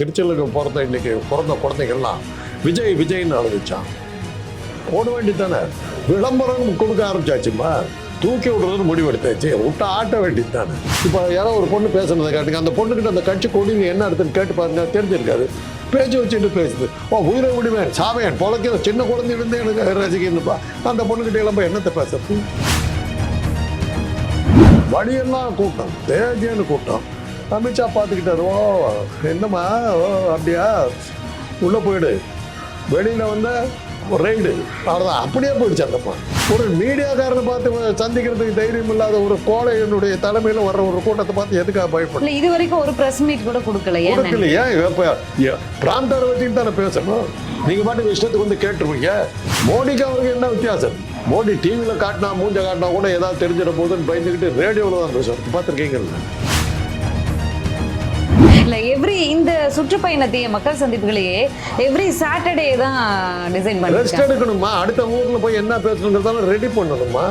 திருச்செலுக்கு பிறந்த இன்றைக்கி பிறந்த குழந்தைகள்லாம் விஜய் விஜய்னு அழுதுச்சான் போட வேண்டித்தானே விளம்பரம் கொடுக்க ஆரம்பிச்சாச்சுமா? தூக்கி விடுறதுன்னு முடிவெடுத்தாச்சு. விட்டு ஆட்ட வேண்டியது தானே இப்போ யாரோ ஒரு பொண்ணு பேசுனதை காட்டுங்க. அந்த பொண்ணுக்கிட்ட அந்த கட்சி கொடிங்க என்ன எடுத்துன்னு கேட்டு பாருங்க. தெரிஞ்சிருக்காது. பேச்சு வச்சுட்டு பேசுது. ஓ உயிரை விடுவேன் சாவேன் பொழைக்கிற சின்ன குழந்தையிலேருந்து எனக்கு ரசிக்கணுப்பா அந்த பொண்ணுக்கிட்ட எல்லாம் என்னத்தை பேசுறது வழியெல்லாம் கூட்டம். தேஜேன்னு கூட்டம். அமித்ஷா பார்த்துக்கிட்டாரு. ஓ என்னம்மா? ஓ அப்படியா? உள்ளே போயிடு. வெளியில் வந்த ஒரு ரைடு அவ்வளோதான் அப்படியே போயிடுச்சு அந்தம்மா ஒரு மீடியாக்காரனை பார்த்து சந்திக்கிறதுக்கு தைரியம் இல்லாத ஒரு கோழையனுடைய தலைமையில் வர்ற ஒரு கூட்டத்தை பார்த்து எதுக்காக பயப்படும் இல்ல இது வரைக்கும் ஒரு பிரஸ் மீட் கூட கொடுக்கல கொடுக்கல ஏன் இப்போ பிராந்தரை வச்சுட்டு தானே பேசணும்? நீங்கள் பாட்டுக்கு இஷ்டத்துக்கு வந்து கேட்டுருவீங்க. மோடிக்கு அவருக்கு என்ன வித்தியாசம்? மோடி டிவியில் காட்டினா மூஞ்ச காட்டினா கூட ஏதாவது தெரிஞ்சிட போகுதுன்னு பயந்துக்கிட்டு ரேடியோவில் தான் பேசுவார். பார்த்துருக்கீங்கல்ல? இல்ல எவ்ரி இந்த சுற்றுப்பயணத்தையே மக்கள் சந்திப்புகளையே எவ்ரி சாட்டர்டே தான் டிசைன் ரெஸ்ட் பண்ணிருக்காங்க எடுக்கணுமா அடுத்த ஊர்ல போய் என்ன பேசணுங்கிறதால ரெடி பண்ணணுமா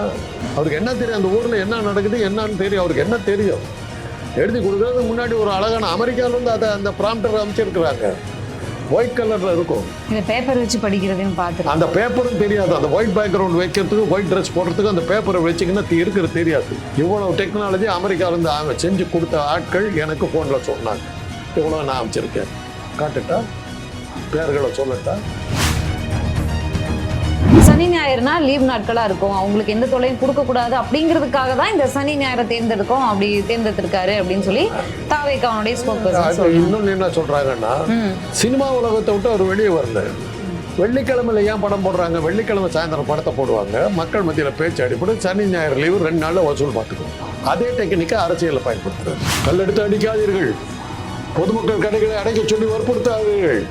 அவருக்கு என்ன தெரியும்? அந்த ஊர்ல என்ன நடக்குது என்னன்னு தெரியும். அவருக்கு என்ன தெரியும்? எழுதி கொடுக்கறதுக்கு முன்னாடி ஒரு அழகான அமெரிக்கால இருந்து அதை அந்த ப்ராம்ப்டர் அமைச்சிருக்கிறாங்க ஒயிட் கலர்ல இருக்கும். இந்த பேப்பர் வச்சு படிக்கிறதையும் பார்த்துருக்கேன். அந்த பேப்பரும் தெரியாது. அந்த ஒயிட் பேக்ரவுண்ட் வைக்கிறதுக்கு ஒயிட் ட்ரெஸ் போடுறதுக்கு அந்த பேப்பரை வச்சிங்கன்னா தி- இருக்கிறது தெரியாது. இவ்வளவு டெக்னாலஜி அவங்க செஞ்சு கொடுத்த ஆட்கள் எனக்கு ஃபோனில் சொன்னாங்க. இவ்வளோ நான் அமைச்சிருக்கேன் காட்டுட்டா பேர்களை சொல்லட்டா. சனி ஞாயிறுனா லீவ் நாட்களா இருக்கும். அவங்களுக்கு எந்த தொலையும் கொடுக்க கூடாது அப்படிங்கிறதுக்காக தான் இந்த சனி ஞாயிறை தேர்ந்தெடுக்கும். அப்படி தேர்ந்தெடுத்திருக்காரு அப்படின்னு சொல்லி தாவேக்காவனுடைய ஸ்போக் அது இன்னொன்னு என்ன சொல்றாங்கன்னா சினிமா உலகத்தை விட்டு அவர் வெளியே வரல. வெள்ளிக்கிழமையில ஏன் படம் போடுறாங்க? வெள்ளிக்கிழமை சாயந்தரம் படத்தை போடுவாங்க. மக்கள் மத்தியில் பேச்சு அடிப்படை சனி ஞாயிறு லீவு ரெண்டு நாள்ல வசூல் பார்த்துக்குவோம் அதே டெக்னிக்கை அரசியலில் பயன்படுத்துறாரு. கல்லெடுத்து அடிக்காதீர்கள். பொதுமக்கள் கடைகளை அடைக்க சொல்லி வற்புறுத்தாதீர்கள்.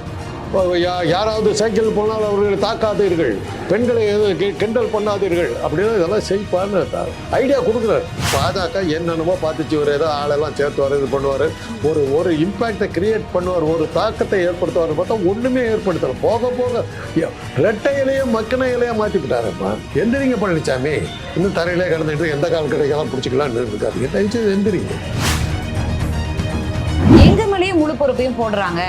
யாராவது சைக்கிள் போனால் அவர்களை தாக்காதீர்கள். பெண்களை கி- கிண்டல் பண்ணாதீர்கள். அப்படின்னு இதெல்லாம் செய்ப்பான்னு ஐடியா கொடுக்குறாரு. பாஜக என்னென்னமோ பார்த்துச்சு இவர் ஏதோ ஆளெல்லாம் சேர்த்துவார் இது பண்ணுவார். ஒரு ஒரு இம்பேக்டை கிரியேட் பண்ணுவார் ஒரு தாக்கத்தை ஏற்படுத்துவார் பார்த்தா ஒன்றுமே ஏற்படுத்தலை. போக போக ய- ரெட்டை இலையை மக்கின இலையை மாற்றிவிட்டாருப்பா எந்திரிங்க பழனிசாமி இன்னும் தரையிலே கடந்துட்டு எந்த கால் கிடைக்கலாம் பிடிச்சிக்கலாம்னு இருக்காது தயவுசெய்து எந்திரிங்க. மேலேயே முழு பொறுப்பையும் போடுறாங்க.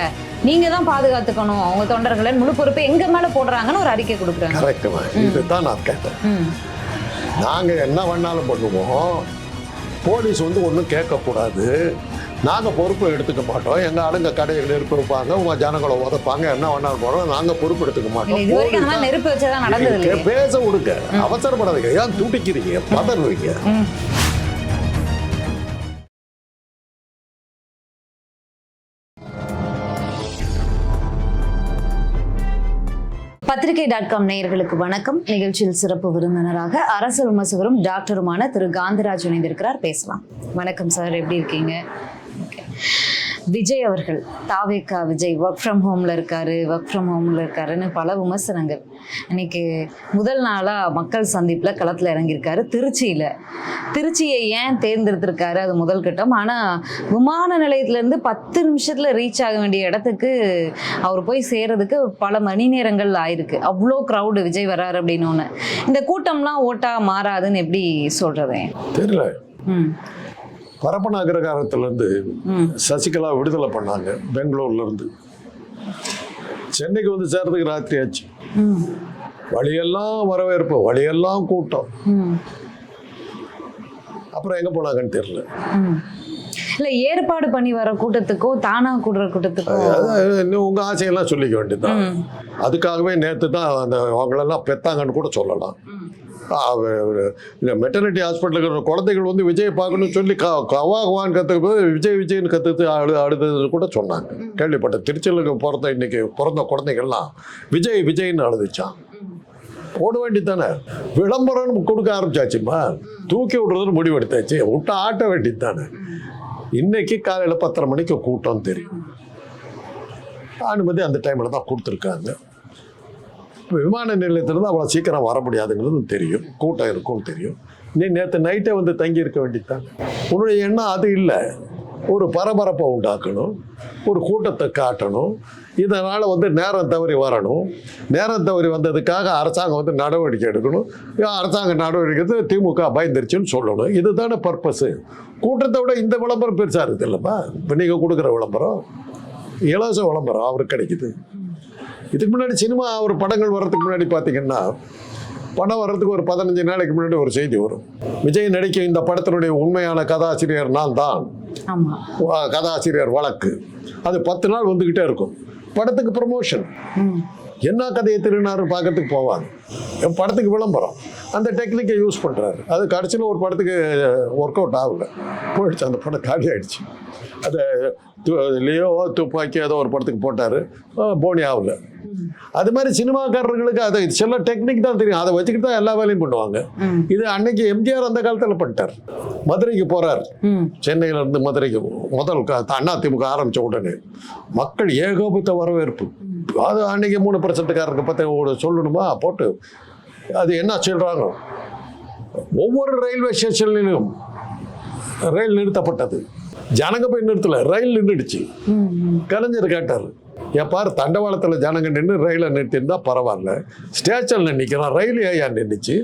நீங்க தான் பாதுகாத்துக்கணும். அவங்க தொண்டர்களை முழு பொறுப்பை எங்க மேல போடுறாங்கன்னு ஒரு அறிக்கை கொடுக்குறாங்க. கரெக்டுமா இதுதான் நான் கேட்டேன். ம். நாங்கள் என்ன வேணாலும் பண்ணுவோம். போலீஸ் வந்து ஒன்றும் கேட்கக்கூடாது. நாங்கள் பொறுப்பு எடுத்துக்க மாட்டோம். எங்கள் ஆளுங்க கடையில் நெருப்பு வைப்பாங்க உங்கள் ஜனங்களை உதப்பாங்க என்ன வேணாலும் போகிறோம் நாங்கள் பொறுப்பு எடுத்துக்க மாட்டோம். பேச விடுங்க. அவசரப்படாதீங்க. ஏன் துடிக்கிறீங்க? பதறுவீங்க? பத்திரிகை டாட் காம் நேயர்களுக்கு வணக்கம். நிகழ்ச்சியில் சிறப்பு விருந்தினராக அரசு விமர்சகரும் டாக்டருமான திரு. காந்தராஜ் இணைந்திருக்கிறார். பேசலாம். வணக்கம் சார். எப்படி இருக்கீங்க? ஓகே. விஜய் அவர்கள் தாவேக்கா விஜய் ஒர்க் ஃப்ரம் ஹோம்ல இருக்காரு ஒர்க் ஃப்ரம் ஹோம்ல இருக்காருன்னு பல விமர்சனங்கள். இன்னைக்கு முதல் நாளா மக்கள் சந்திப்புல களத்துல இறங்கியிருக்காரு திருச்சியில. திருச்சியை ஏன் தேர்ந்தெடுத்திருக்காரு? அது முதல் கட்டம். ஆனா விமான நிலையத்துல இருந்து பத்து நிமிஷத்துல ரீச் ஆக வேண்டிய இடத்துக்கு அவர் போய் சேர்றதுக்கு பல மணி நேரங்கள் ஆயிருக்கு. அவ்வளோ க்ரௌடு விஜய் வர்றாரு அப்படின்னு ஒன்று இந்த கூட்டம்லாம் ஓட்டா மாறாதுன்னு எப்படி சொல்றது? தெரியல. ம். பரப்பன அக்ரகாரத்திலேருந்து சசிகலா விடுதலை பண்ணாங்க பெங்களூர்லேருந்து. சென்னைக்கு வந்து சேர்றதுக்கு ராத்திரி ஆச்சு. வழியெல்லாம் வரவேற்பு வழியெல்லாம் கூட்டம். அப்புறம் எங்கே போனாங்கன்னு தெரியல. இல்ல ஏற்பாடு பண்ணி வர கூட்டத்துக்கும் தானா கூடுற கூட்டத்துக்கும் அதாவது இன்னும் உங்கள் ஆசையெல்லாம் சொல்லிக்க வேண்டியதுதான். அதுக்காகவே நேற்று தான் அந்த அவங்களெல்லாம் பெத்தாங்கன்னு கூட சொல்லலாம். மெட்டர்னிட்டி ஹாஸ்பிட்டலுக்கு இருக்கிற குழந்தைகள் வந்து விஜய் பார்க்கணும்னு சொல்லி க கவா கவான்னு கற்றுக்கு போது விஜய் விஜய்னு கற்றுத்து அழு அழுதுன்னு கூட சொன்னாங்க. கேள்விப்பட்டேன் திருச்செலுக்கு பிறந்த இன்னைக்கு பிறந்த குழந்தைகள்லாம் விஜய் விஜய்னு அழுதுச்சான் போட வேண்டியதானே விளம்பரம் கொடுக்க ஆரம்பிச்சாச்சுமா? தூக்கி விடுறதுன்னு முடிவெடுத்தாச்சு. விட்டு ஆட்ட வேண்டியது தானே இன்னைக்கு காலையில் பத்தரை மணிக்கு கூட்டம் தெரியும். அனுமதி அந்த டைமில் தான் கொடுத்துருக்காங்க. இப்போ விமான நிலையத்திலிருந்து அவ்வளோ சீக்கிரம் வர முடியாதுங்கிறது தெரியும். கூட்டம் இருக்கும்னு தெரியும். நீ நேற்று நைட்டே வந்து தங்கி இருக்க வேண்டியதுதான்? உன்னுடைய எண்ணம் அது இல்லை. ஒரு பரபரப்பை உண்டாக்கணும். ஒரு கூட்டத்தை காட்டணும். இதனால் வந்து நேரம் தவறி வரணும். நேரம் தவறி வந்ததுக்காக அரசாங்கம் வந்து நடவடிக்கை எடுக்கணும். அரசாங்கம் அரசாங்க நடவடிக்கை எடுத்து திமுக பயந்துருச்சுன்னு சொல்லணும். இதுதானே பர்பஸு கூட்டத்தை விட இந்த விளம்பரம் பெருசாக இருக்குது இல்லைப்பா இப்போ நீங்கள் கொடுக்குற விளம்பரம். இலவச விளம்பரம் அவருக்கு கிடைக்குது. இதுக்கு முன்னாடி சினிமா ஒரு படங்கள் வர்றதுக்கு முன்னாடி பார்த்தீங்கன்னா படம் வர்றதுக்கு ஒரு பதினஞ்சு நாளைக்கு முன்னாடி ஒரு செய்தி வரும். விஜய் நடிக்க இந்த படத்தினுடைய உண்மையான கதாசிரியர் நான் தான். கதாசிரியர் வழக்கு. அது பத்து நாள் வந்துக்கிட்டே இருக்கும். படத்துக்கு ப்ரமோஷன். என்ன கதையை திருநாரு பார்க்கறதுக்கு போவாங்க? என் படத்துக்கு விளம்பரம். அந்த டெக்னிக்கை யூஸ் பண்ணுறாரு அது கடைசியில் ஒரு படத்துக்கு ஒர்க் அவுட் ஆகல. போயிடுச்சு. அந்த படம் காலி ஆயிடுச்சு. அது லியோ துப்பாக்கி ஏதோ ஒரு படத்துக்கு போட்டார். போனி ஆகல. அது மாதிரி சினிமாக்காரர்களுக்கு அது சில டெக்னிக் தான் தெரியும். அதை வச்சுக்கிட்டு தான் எல்லா வேலையும் பண்ணுவாங்க. இது அன்னைக்கு எம்ஜிஆர் அந்த காலத்தில் பண்ணிட்டார். மதுரைக்கு போகிறார் ம். சென்னையில இருந்து மதுரைக்கு முதல் க- அண்ணா திமுக ஆரம்பிச்ச உடனே மக்கள் ஏகோபித்த வரவேற்பு. அது அன்றைக்கி மூணு பர்சன்ட்டுக்காரருக்கு பற்றி ஒரு சொல்லணுமா? போட்டு. அது என்ன சொல்கிறாங்க ஒவ்வொரு ரயில்வே ஸ்டேஷன்லையும் ரயில் நிறுத்தப்பட்டது. ஜனங்க போய் நிறுத்தல ரயில் நின்றுடுச்சு கலைஞர் கேட்டார் எப்பார் தண்டவாளத்தில் ஜனங்க நின்று ரயிலை நிறுத்தியிருந்தா பரவாயில்ல. ஸ்டேஷனில் நிற்கிறான் ரயில் ஏயா நின்றுச்சு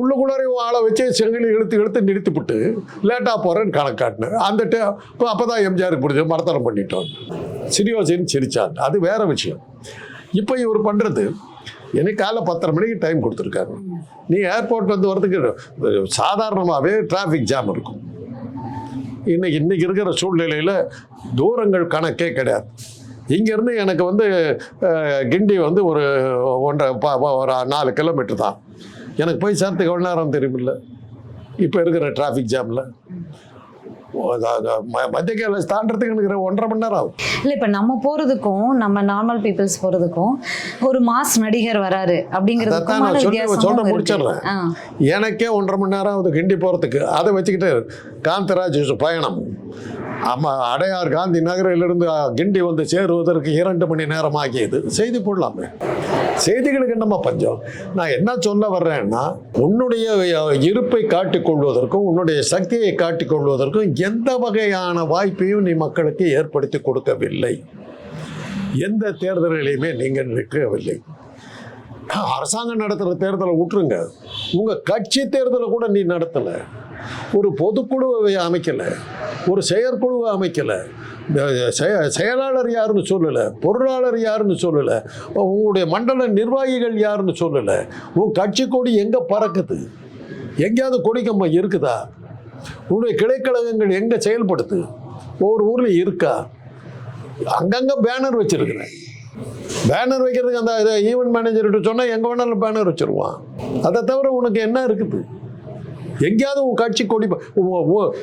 உள்ளுக்குள்ளாரையும் ஆளை வச்சு செங்கலி இழுத்து இழுத்து நிறுத்திவிட்டு லேட்டாக போகிறேன்னு கணக்கு காட்டினேன் அந்த டே இப்போ அப்போ தான் எம்ஜிஆருக்கு பிடிச்ச மரத்தனம் பண்ணிட்டோம். சிரியோசின்னு சிரித்தார் அது வேற விஷயம். இப்போ இவர் பண்ணுறது எனக்கு காலை பத்தரை மணிக்கு டைம் கொடுத்துருக்காரு. நீ ஏர்போர்ட் வந்து வரதுக்கு சாதாரணமாகவே டிராஃபிக் ஜாம் இருக்கும். இன்னைக்கு இன்னைக்கு இருக்கிற சூழ்நிலையில் தூரங்கள் கணக்கே கிடையாது. இங்கேருந்து எனக்கு வந்து கிண்டி வந்து ஒரு ஒன்றரை ஒரு நாலு கிலோமீட்டர் தான். எனக்கு போய் சேர்த்துக்கு எவ்வளோ நேரம் தெரியுமில்ல? இப்போ இருக்கிற டிராஃபிக் ஜாமில் மத்திய கேரள தாண்டறதுக்கு எனக்கு ஒன்றரை மணி நேரம் ஆகும். இல்ல இப்ப நம்ம போறதுக்கும் நம்ம நார்மல் பீப்புள்ஸ் போறதுக்கும் ஒரு மாஸ் நடிகர் வராரு சொல்லி சொல்ல முடிச்சிடுறேன். எனக்கே ஒன்றரை மணி நேரம் ஆகுது கிண்டி போகிறதுக்கு அதை வச்சுக்கிட்டு காந்தராஜ் பயணம். ஆமாம் அடையார் காந்தி நகரிலிருந்து கிண்டி வந்து சேருவதற்கு இரண்டு மணி நேரம் ஆகியது செய்தி போடலாமே. செய்திகளுக்கு என்னம்மா பஞ்சம்? நான் என்ன சொல்ல வர்றேன்னா உன்னுடைய இருப்பை காட்டிக்கொள்வதற்கும் உன்னுடைய சக்தியை காட்டிக்கொள்வதற்கும் எந்த வகையான வாய்ப்பையும் நீ மக்களுக்கு ஏற்படுத்தி கொடுக்கவில்லை. எந்த தேர்தல்களையுமே நீங்கள் நிற்கவில்லை. அரசாங்கம் நடத்துகிற தேர்தலை விட்டுருங்க உங்கள் கட்சி தேர்தலை கூட நீ நடத்தலை. ஒரு பொதுக்குழுவை அமைக்கலை ஒரு செயற்குழுவை அமைக்கலை. செய- செயலாளர் யாருன்னு சொல்லலை பொருளாளர் யாருன்னு சொல்லலை உங்களுடைய மண்டல நிர்வாகிகள் யாருன்னு சொல்லலை உன் கட்சி கொடி எங்கே பறக்குது? எங்கேயாவது கொடிக்கம்மா இருக்குதா? உன்னுடைய கிளைக்கழகங்கள் எங்கே செயல்படுது? ஒவ்வொரு ஊரில் இருக்கா? அங்கங்கே பேனர் வச்சுருக்குறேன். பேனர் வைக்கிறதுக்கு அந்த ஈவெண்ட் மேனேஜர்கிட்ட சொன்னால் எங்கே வேணாலும் பேனர் வச்சிருவான். அதை தவிர உனக்கு என்ன இருக்குது? எங்கேயாவது உன் கட்சி கொடி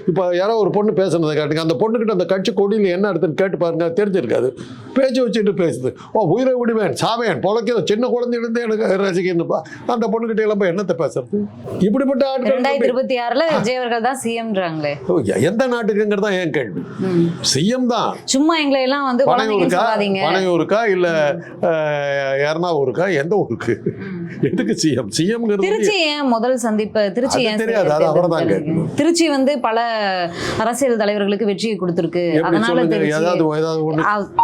இப்போ யாரோ ஒரு பொண்ணு பேசுனதை காட்டுங்க. அந்த பொண்ணுக்கிட்ட அந்த கட்சி கொடியில் என்ன இருக்குன்னு கேட்டு பாருங்க தெரிஞ்சிருக்காது. பேச்சு வச்சுட்டு பேசுது. ஓ உயிரை விடுவேன் சாவேன் பொழைக்கிற சின்ன குழந்தையிலேருந்து எனக்கு ரசிக்கணுப்பா அந்த பொண்ணுக்கிட்ட எல்லாம் என்னத்தை பேசுறது? இப்படிப்பட்ட ஆட்கள் இருபத்தி ஆறுல விஜய் அவர்கள் தான் சிஎம்ன்றாங்களே எந்த நாட்டுக்குங்கிறது தான் ஏன் கேள்வி. சிஎம் தான். சும்மா எங்களை எல்லாம் வந்து பனையூருக்கா? பனையூருக்கா? இல்ல எர்ணாவூருக்கா? எந்த ஊருக்கு? எதுக்கு சிஎம் சிஎம்ங்கிறது திருச்சி ஏன் முதல் சந்திப்பு? திருச்சி ஏன் அது. திருச்சி வந்து பல அரசியல் தலைவர்களுக்கு வெற்றியை கொடுத்திருக்கு. அதனால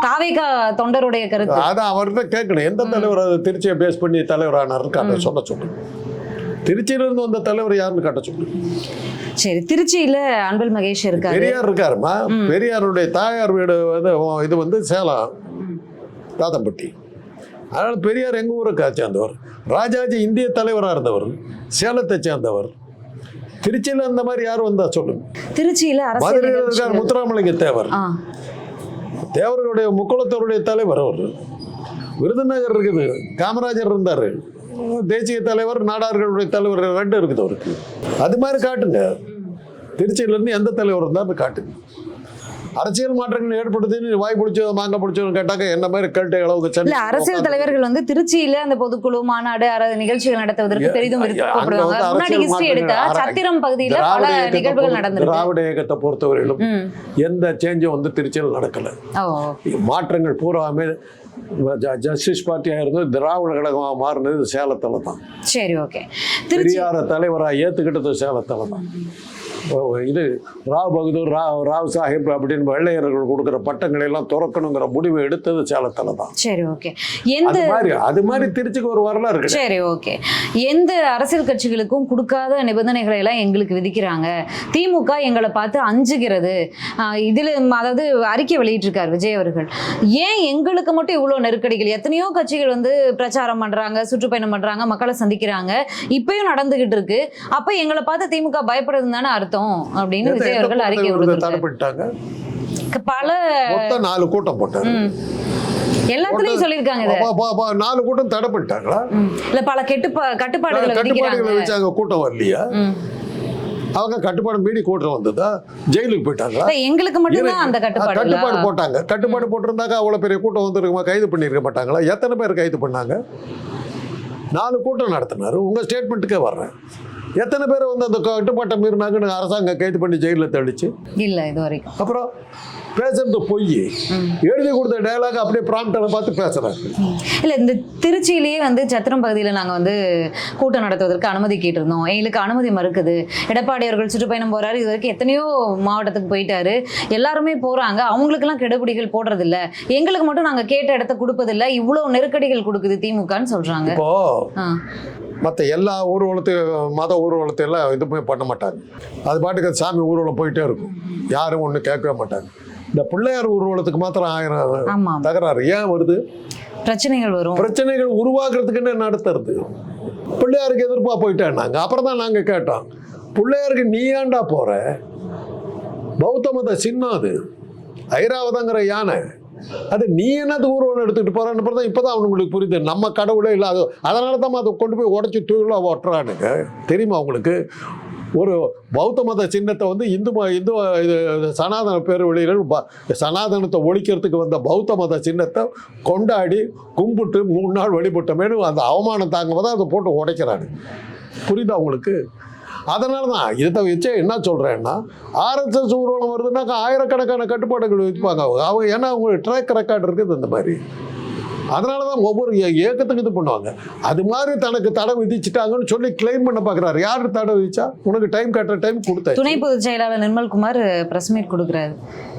தாவேகா தொண்டருடைய கருத்து. அதான் அவர்கிட்ட கேட்கணும். எந்த தலைவர் அது திருச்சியை பேஸ் பண்ணி தலைவர் ஆனாருன்னு அதை சொல்ல சொல்லுங்க திருச்சியில இருந்து வந்த தலைவர் யாருன்னு காட்ட சொல்லுங்க சரி திருச்சியில அன்பில் மகேஷ் இருக்காரு. பெரியார் இருக்காருமா? பெரியாருடைய தாயார் வீடு வந்து இது வந்து சேலம் தாத்தம்பட்டி. அதனால பெரியார் எங்க ஊரை சேர்ந்தவர்? ராஜாஜி இந்திய தலைவராக இருந்தவர். சேலத்தை சேர்ந்தவர். திருச்சியில் அந்த மாதிரி யார் வந்தா சொல்லுங்க. திருச்சியில மதுரையில் இருக்கார். முத்துராமலிங்க தேவர். தேவர்களுடைய முக்குளத்தவருடைய தலைவர் அவர். விருதுநகர் இருக்குது காமராஜர் இருந்தார். தேசிய தலைவர் நாடார்களுடைய தலைவர் ரெண்டு இருக்குது அவருக்கு. அது மாதிரி காட்டுங்க. திருச்சியிலேருந்து எந்த தலைவர் இருந்தாலும் காட்டுங்க. அரசியல் மாற்றங்கள் ஏற்படுத்துன்னு வாய் பிடிச்சோ மாங்க பிடிச்சோ கேட்டாக்க என்ன மாதிரி கேட்ட அளவுக்கு இல்ல அரசியல் தலைவர்கள் வந்து திருச்சியில அந்த பொதுக்குழு மாநாடு நிகழ்ச்சிகள் நடத்துவதற்கு பெரிதும் சத்திரம் பகுதியில பல நிகழ்வுகள் நடந்திருக்கு. திராவிட இயக்கத்தை பொறுத்தவரையிலும். எந்த சேஞ்சும் வந்து திருச்சியில் நடக்கலை. மாற்றங்கள் பூராமே ஜஸ்டிஸ் பார்ட்டியாக இருந்தது திராவிட கழகமாக மாறினது சேலத்தில் தான். சரி ஓகே. திருச்சி பெரியார தலைவராக ஏற்றுக்கிட்டது சேலத்தில் தான். இது ராவ் பகதூர் ராவ் ராவ் சாஹிப் அப்படின்னு வெள்ளையர்கள் கொடுக்குற பட்டங்களை எல்லாம் துறக்கணுங்கிற முடிவை எடுத்தது சேலத்துல தான். சரி ஓகே எந்த அது மாதிரி அது மாதிரி திருச்சிக்கு ஒரு வரலாறு கிடையாது சரி ஓகே எந்த அரசியல் கட்சிகளுக்கும் கொடுக்காத நிபந்தனைகளை எல்லாம் எங்களுக்கு விதிக்கிறாங்க. திமுக எங்களை பார்த்து அஞ்சுகிறது. இதுல அதாவது அறிக்கை வெளியிட்டிருக்கார் விஜய் அவர்கள். ஏன் எங்களுக்கு மட்டும் இவ்வளோ நெருக்கடிகள்? எத்தனையோ கட்சிகள் வந்து பிரச்சாரம் பண்றாங்க சுற்றுப்பயணம் பண்றாங்க மக்களை சந்திக்கிறாங்க. இப்பயும் நடந்துகிட்டு இருக்கு. அப்ப எங்களை பார்த்து திமுக பயப்படுதுன்னு தானே அர்த்தம்? அப்படின்னு எந்த- விஜய் அவர்கள் அறிக்கை தடைப்பட்டாங்க? பல மொத்தம் நாலு கூட்டம் போட்டாங்க. எல்லாத்துலயும் அப்ப நாலு கூட்டம் தடை பண்ணிட்டாங்களா. இல்ல பல கெட்டுப்பா கட்டுப்பாடுகளை கட்டுப்பாடுகளை விதிக்கிறாங்க. வச்சு அங்க கூட்டம் வரலையா. அவங்க கட்டுப்பாடு மீறி கூட்டம் வந்ததா? ஜெயிலுக்கு போயிட்டாங்களா? இல்ல, எங்களுக்கு மட்டும்தான் அந்த கட்டுப்பாடு கட்டுப்பாடு போட்டாங்க. கட்டுப்பாடு போட்டிருந்தாக்கா அவ்வளவு பெரிய கூட்டம் வந்திருக்குமா? கைது பண்ணியிருக்க மாட்டாங்களா? எத்தனை பேர் கைது பண்ணாங்க? நாலு கூட்டம் நடத்தினாரு. உங்க ஸ்டேட்மெண்ட்டுக்கே வர்றேன். எத்தனை பேர் வந்து அந்த கட்டுப்பாட்டை மீறினாங்கன்னு அரசாங்கம் கைது பண்ணி ஜெயிலில் தள்ளிச்சு இல்ல இது வரைக்கும். அப்புறம் பேசுறது பொய். எழுதி கொடுத்த டயலாக் அப்படியே ப்ராம்ப்டரை பார்த்து பேசுறாங்க இல்ல இந்த திருச்சியிலேயே வந்து சத்திரம் பகுதியில நாங்க வந்து கூட்டம் நடத்துவதற்கு அனுமதி கேட்டிருந்தோம். எங்களுக்கு அனுமதி மறுக்குது. எடப்பாடி அவர்கள் சுற்றுப்பயணம் போறாரு. இது வரைக்கும் எத்தனையோ மாவட்டத்துக்கு போயிட்டாரு. எல்லாருமே போறாங்க. அவங்களுக்கெல்லாம் கெடுபிடிகள் போடுறது இல்ல எங்களுக்கு மட்டும் நாங்க கேட்ட இடத்த கொடுப்பதில்ல. இவ்வளவு நெருக்கடிகள் கொடுக்குது திமுகன்னு சொல்றாங்க. மற்ற எல்லா ஊர்வலத்தையும் மத ஊர்வலத்தை எல்லாம் இதுவுமே பண்ண மாட்டாங்க. அது பாட்டுக்கு சாமி ஊர்வலம் போயிட்டே இருக்கும். யாரும் ஒன்றும் கேட்கவே மாட்டாங்க. இந்த பிள்ளையார் ஊர்வலத்துக்கு மாத்திரம் ஆயிரம் தகராறு. ஏன் வருது? பிரச்சனைகள் வரும். பிரச்சனைகள் உருவாக்குறதுக்குன்னு நடத்துறது? பிள்ளையாருக்கு எதிர்ப்பா போயிட்டேன்னாங்க அப்புறம் தான் நாங்கள் கேட்டோம். பிள்ளையாருக்கு நீ ஏன்டா போற? பௌத்த மத சின்னம் அது. ஐராவதங்கிற யானை. அது நீ என்னது ஊர்வலம் எடுத்துக்கிட்டு போறான்னு அப்புறம் தான் இப்போதான் அவனுங்களுக்கு புரியுது. நம்ம கடவுளே இல்லை அது அதனால தான் அதை கொண்டு போய் உடச்சி தூளாக ஒட்டுறானுங்க தெரியுமா அவங்களுக்கு ஒரு பௌத்த மத சின்னத்தை வந்து இந்து ம- இந்து இது சனாதன பேரவழிகள் ப- சனாதனத்தை ஒழிக்கிறதுக்கு வந்த பௌத்த மத சின்னத்தை கொண்டாடி கும்பிட்டு மூணு நாள் வழிபட்டமேனு அந்த அவமானம் தாங்க தான் அதை போட்டு உடைக்கிறாங்க புரியுதா உங்களுக்கு? அதனால தான் இதை வச்சு என்ன சொல்கிறேன்னா ஆர்எஸ்எஸ் ஊர்வலம் வருதுன்னாக்கா ஆயிரக்கணக்கான கட்டுப்பாடுகள் வைப்பாங்க அவங்க அவங்க ஏன்னா அவங்க ட்ராக் ரெக்கார்டு இருக்குது இந்த மாதிரி. அதனால தான் ஒவ்வொரு ஏக்கத்துக்கு இயக்கத்துக்கு இது பண்ணுவாங்க. அது மாதிரி தனக்கு தடை விதிச்சிட்டாங்கன்னு சொல்லி கிளைம் பண்ண பார்க்குறாரு யார் தடை விதிச்சா? உனக்கு டைம் கட்டுற டைம் கொடுத்தாச்சு. துணை பொதுச் செயலாளர் நிர்மல்குமார் பிரஸ் மீட் கொடுக்குறாரு.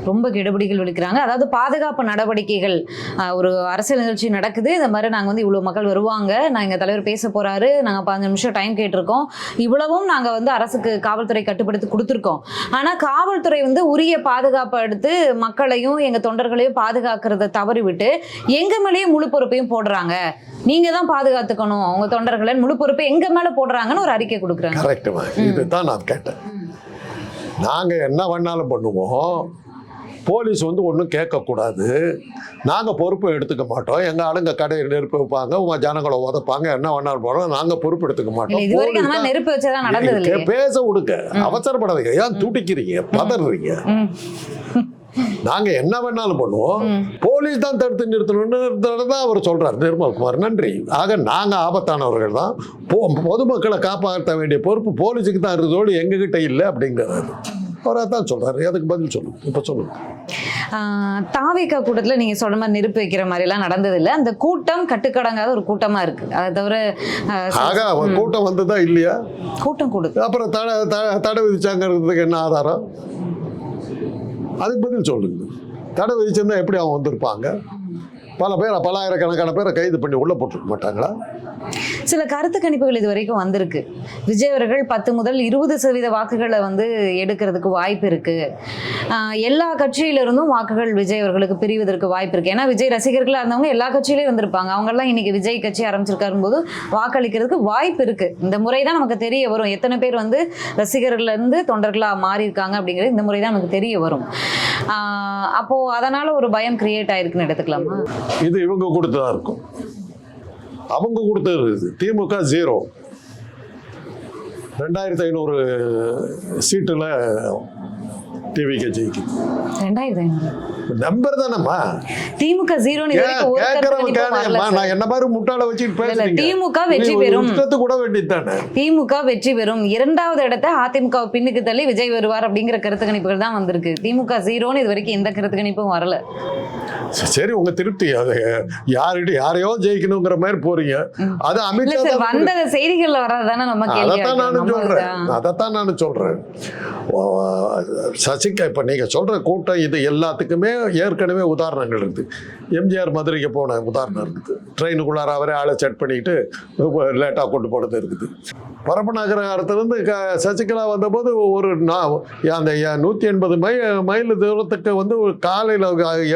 ரொம்ப கெடுபிடிகள் விடுக்கிறாங்க. அதாவது பாதுகாப்பு நடவடிக்கைகள் ஒரு அரசியல் நிகழ்ச்சி நடக்குது. இந்த மாதிரி நாங்கள் வந்து இவ்வளோ மக்கள் வருவாங்க. நான் எங்கள் தலைவர் பேச போகிறாரு நாங்கள் பதினஞ்சு நிமிஷம் டைம் கேட்டிருக்கோம். இவ்வளவும் நாங்கள் வந்து அரசுக்கு காவல்துறை கட்டுப்படுத்தி கொடுத்துருக்கோம். ஆனால் காவல்துறை வந்து உரிய பாதுகாப்பு எடுத்து மக்களையும் எங்கள் தொண்டர்களையும் பாதுகாக்கிறத தவறிவிட்டு எங்கள் மேலேயும் முழு பொறுப்பையும் போடுறாங்க. நீங்க தான் பாதுகாத்துக்கணும். உங்க தொண்டர்களை முழு பொறுப்பை எங்க மேல போடுறாங்கன்னு ஒரு அறிக்கை கொடுக்குறாங்க. கரெக்டுமா இதுதான் நான் கேட்டேன். நாங்கள் என்ன வேணாலும் பண்ணுவோம். போலீஸ் வந்து ஒன்றும் கேட்கக்கூடாது. நாங்கள் பொறுப்பு எடுத்துக்க மாட்டோம். எங்கள் ஆளுங்க கடையை நெருப்பு வைப்பாங்க உங்க ஜனங்களை உதப்பாங்க என்ன வேணாலும் போகிறோம் நாங்கள் பொறுப்பு எடுத்துக்க மாட்டோம். பேச விடுங்க. அவசரப்படாதீங்க. ஏன் துடிக்கிறீங்க பதறீங்க. நாங்க என்ன வேணாலும் பண்ணுவோம். போலீஸ் தான் தடுத்து நிறுத்தணும்னு தான் அவர் சொல்றார். நிர்மல்குமார் நன்றி. ஆக நாங்க ஆபத்தானவர்கள் தான். பொதுமக்களை காப்பாற்ற வேண்டிய பொறுப்பு போலீஸுக்கு தான் இருந்தோடு எங்ககிட்ட இல்லை அப்படிங்கிறாரு. அவர் அதான் சொல்றாரு. அதுக்கு பதில் சொல்லுங்க. இப்ப சொல்லுங்க. ஆஹ் தாவேகா கூட்டத்துல நீங்க சொல்ற மாதிரி நெருப்பு வைக்கிற மாதிரி எல்லாம் நடந்தது இல்ல அந்த கூட்டம் கட்டுக்கடங்காத ஒரு கூட்டமா இருக்கு. அதை தவிர கூட்டம் வந்ததா இல்லையா? கூட்டம் கூடுது அப்புறம் தடை தடை விதிச்சாங்கிறதுக்கு என்ன ஆதாரம்? அதுக்கு பதில் சொல்லுங்க. தடை விதிச்சிருந்தா எப்படி அவங்க வந்திருப்பாங்க? பல பேரை பலாயிரக்கணக்கான பேரை கைது பண்ணி உள்ள போட்டுருக்க மாட்டாங்களா? சில கருத்து கணிப்புகள் இது வரைக்கும் வந்திருக்கு. விஜய் அவர்கள் பத்து முதல் இருபது சதவீத வாக்குகளை வந்து எடுக்கிறதுக்கு வாய்ப்பு இருக்கு. எல்லா கட்சியிலிருந்தும் வாக்குகள் விஜய் அவர்களுக்கு பிரிவதற்கு வாய்ப்பு இருக்கு. ஏன்னா விஜய் ரசிகர்களாக இருந்தவங்க எல்லா கட்சியிலையும் இருந்திருப்பாங்க. அவங்க எல்லாம் இன்னைக்கு விஜய் கட்சி ஆரம்பிச்சிருக்காரு போது வாக்களிக்கிறதுக்கு வாய்ப்பு இருக்கு. இந்த முறை தான் நமக்கு தெரிய வரும். எத்தனை பேர் வந்து ரசிகர்கள் இருந்து தொண்டர்களாக மாறி இருக்காங்க அப்படிங்கிறது இந்த முறை தான் நமக்கு தெரிய வரும். அப்போ அதனால ஒரு பயம் கிரியேட் ஆயிருக்குன்னு எடுத்துக்கலாமா? இது இவங்க கொடுத்ததா இருக்கும். அவங்க கொடுத்தது இது. திமுக ஜீரோ ரெண்டாயிரத்தி ஐநூறு சீட்டில் டிவிக்கு ஜெயிக்குது ரெண்டாயிரத்தி ஐநூறு. நம்பர் தானேம்மா? திமுக சார். நான் என்ன மாதிரி முட்டாள வச்சுட்டு திமுக வெற்றி பெறும். கூட வேண்டியது திமுக வெற்றி பெறும். இரண்டாவது இடத்தை அதிமுக பின்னுக்கு தள்ளி விஜய் வருவார் அப்படிங்கிற கருத்து கணிப்புகள் தான் வந்திருக்கு. திமுக ஜீரோன்னு இது வரைக்கும் எந்த கருத்து கணிப்பும் வரல. சரி உங்க திருப்தி. அது யார்கிட்ட யாரையோ ஜெயிக்கணுங்கிற மாதிரி போறீங்க. அது அமித்ஷா வந்த செய்திகள்ல வர்றதுதானே நம்ம கேள்வி அதைத்தான் நானும் சொல்றேன். அதைத்தான் நானும் சொல்றேன். சசிகா இப்போ நீங்கள் சொல்கிற கூட்டம் இது எல்லாத்துக்குமே ஏற்கனவே உதாரணங்கள் இருக்குது எம்ஜிஆர் மதுரைக்கு போன உதாரணம் இருக்குது. ட்ரெயினுக்குள்ளார அவரே ஆளை செட் பண்ணிக்கிட்டு லேட்டாக கொண்டு போனது இருக்குது. பரப்பு க சசிகலா வந்தபோது ஒரு நான் அந்த நூற்றி எண்பது மை மைல் தூரத்துக்கு வந்து காலையில்